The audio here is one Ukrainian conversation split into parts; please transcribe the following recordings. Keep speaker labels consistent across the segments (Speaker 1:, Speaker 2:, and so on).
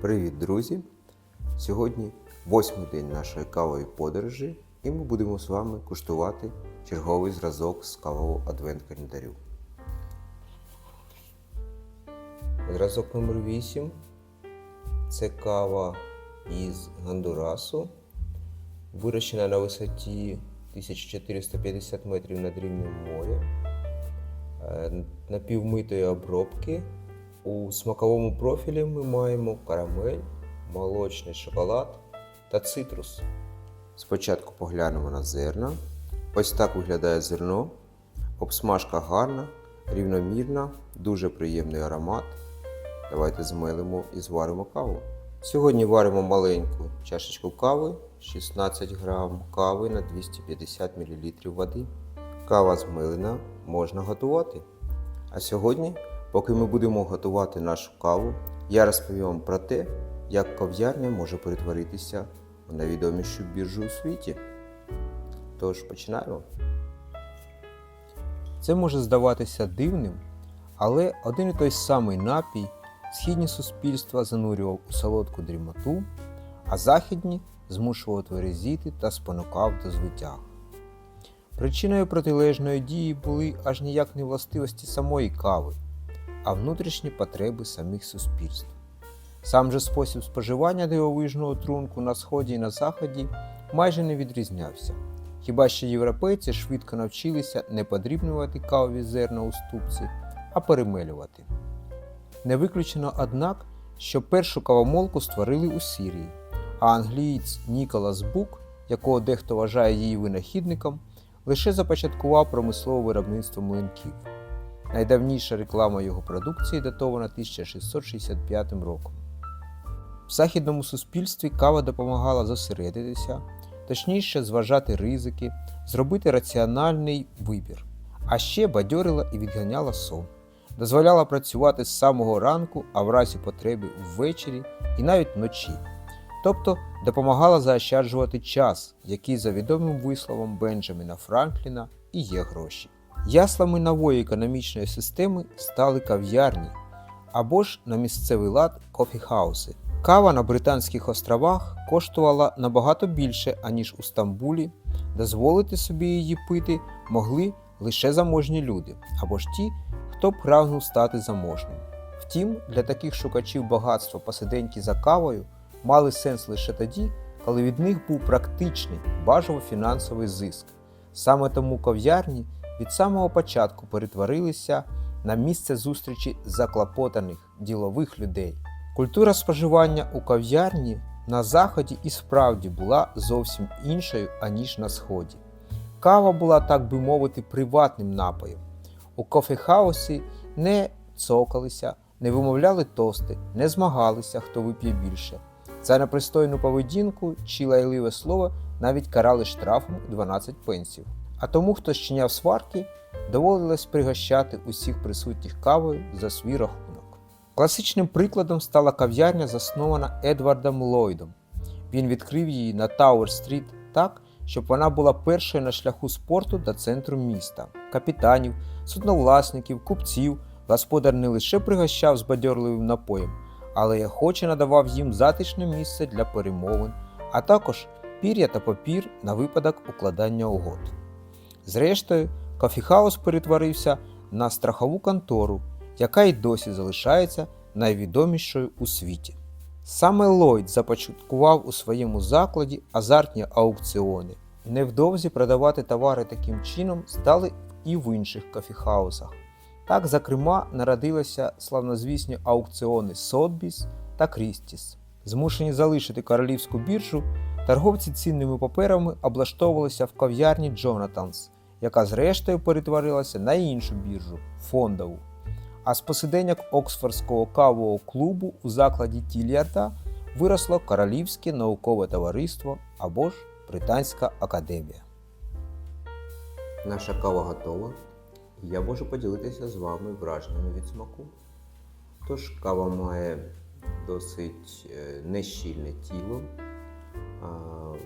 Speaker 1: Привіт, друзі! Сьогодні восьмий день нашої кавової подорожі, і ми будемо з вами куштувати черговий зразок з кавового адвент-календарю. Зразок номер 8 це кава із Гондурасу, вирощена на висоті 1450 метрів над рівнем моря, е, напівмитої обробки. У смаковому профілі ми маємо карамель, молочний шоколад та цитрус. Спочатку поглянемо на зерна. Ось так виглядає зерно. Обсмажка гарна, рівномірна, дуже приємний аромат. Давайте змелимо і зваримо каву. Сьогодні варимо маленьку чашечку кави, 16 грам кави на 250 мл води. Кава змилена, можна готувати. А сьогодні, поки ми будемо готувати нашу каву, я розповім вам про те, як кав'ярня може перетворитися в найвідомішу біржу у світі. Тож починаємо. Це може здаватися дивним, але один і той самий напій східні суспільства занурював у солодку дрімоту, а західні змушував тверезіти та спонукав до звитяг. Причиною протилежної дії були аж ніяк не властивості самої кави, а внутрішні потреби самих суспільств. Сам же спосіб споживання дивовижного трунку на сході і на заході майже не відрізнявся. Хіба що європейці швидко навчилися не подрібнювати кавові зерна у ступці, а перемелювати. Не виключено, однак, що першу кавомолку створили у Сирії, а англієць Ніколас Бук, якого дехто вважає її винахідником, лише започаткував промислове виробництво млинків. Найдавніша реклама його продукції датована 1665 роком. В західному суспільстві кава допомагала зосередитися, точніше зважати ризики, зробити раціональний вибір, а ще бадьорила і відганяла сон, дозволяла працювати з самого ранку, а в разі потреби ввечері і навіть вночі. Тобто допомагала заощаджувати час, який за відомим висловом Бенджаміна Франкліна і є гроші. Яслами нової економічної системи стали кав'ярні або ж на місцевий лад кофіхауси. Кава на Британських островах коштувала набагато більше, аніж у Стамбулі, дозволити собі її пити могли лише заможні люди або ж ті, хто прагнув стати заможним. Втім, для таких шукачів багатства посиденьки за кавою мали сенс лише тоді, коли від них був практичний бажово-фінансовий зиск. Саме тому кав'ярні від самого початку перетворилися на місце зустрічі заклопотаних ділових людей. Культура споживання у кав'ярні на заході і справді була зовсім іншою, аніж на сході. Кава була, так би мовити, приватним напоєм. У кофехаусі не цокалися, не вимовляли тости, не змагалися, хто вип'є більше. За непристойну поведінку чи лайливе слово навіть карали штрафом 12 пенсів. А тому, хто щиняв сварки, доводилось пригощати усіх присутніх кавою за свій рахунок. Класичним прикладом стала кав'ярня, заснована Едвардом Ллойдом. Він відкрив її на Тауер-стріт так, щоб вона була першою на шляху спорту до центру міста. Капітанів, судновласників, купців господар не лише пригощав збадьорливим напоєм, але й охоче надавав їм затишне місце для перемовин, а також пір'я та папір на випадок укладання угод. Зрештою, кофіхаус перетворився на страхову контору, яка й досі залишається найвідомішою у світі. Саме Ллойд започаткував у своєму закладі азартні аукціони. Невдовзі продавати товари таким чином стали і в інших кофіхаусах. Так, зокрема, народилися славнозвісні аукціони Сотбіс та Крістіс. Змушені залишити королівську біржу, торговці цінними паперами облаштовувалися в кав'ярні Джонатанс, яка зрештою перетворилася на іншу біржу фондову. А з посиденьок Оксфордського кавового клубу у закладі Тільярда виросло Королівське наукове товариство або ж Британська академія. Наша кава готова. Я можу поділитися з вами враженнями від смаку. Тож кава має досить е, нещільне тіло,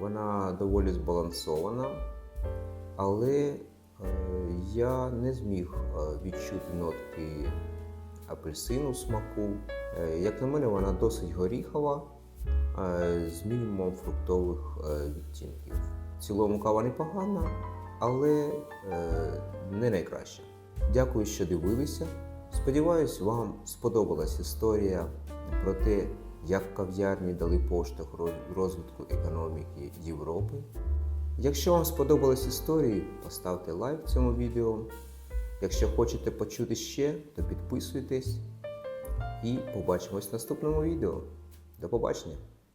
Speaker 1: вона доволі збалансована, але е, я не зміг е, відчути нотки апельсину смаку. Е, Як на мене, вона досить горіхова з мінімумом фруктових відтінків. В цілому кава непогана, але не найкраща. Дякую, що дивилися. Сподіваюсь, вам сподобалась історія про те, як кав'ярні дали поштовх розвитку економіки Європи. Якщо вам сподобались історії, поставте лайк цьому відео. Якщо хочете почути ще, то підписуйтесь і побачимось в наступному відео. До побачення!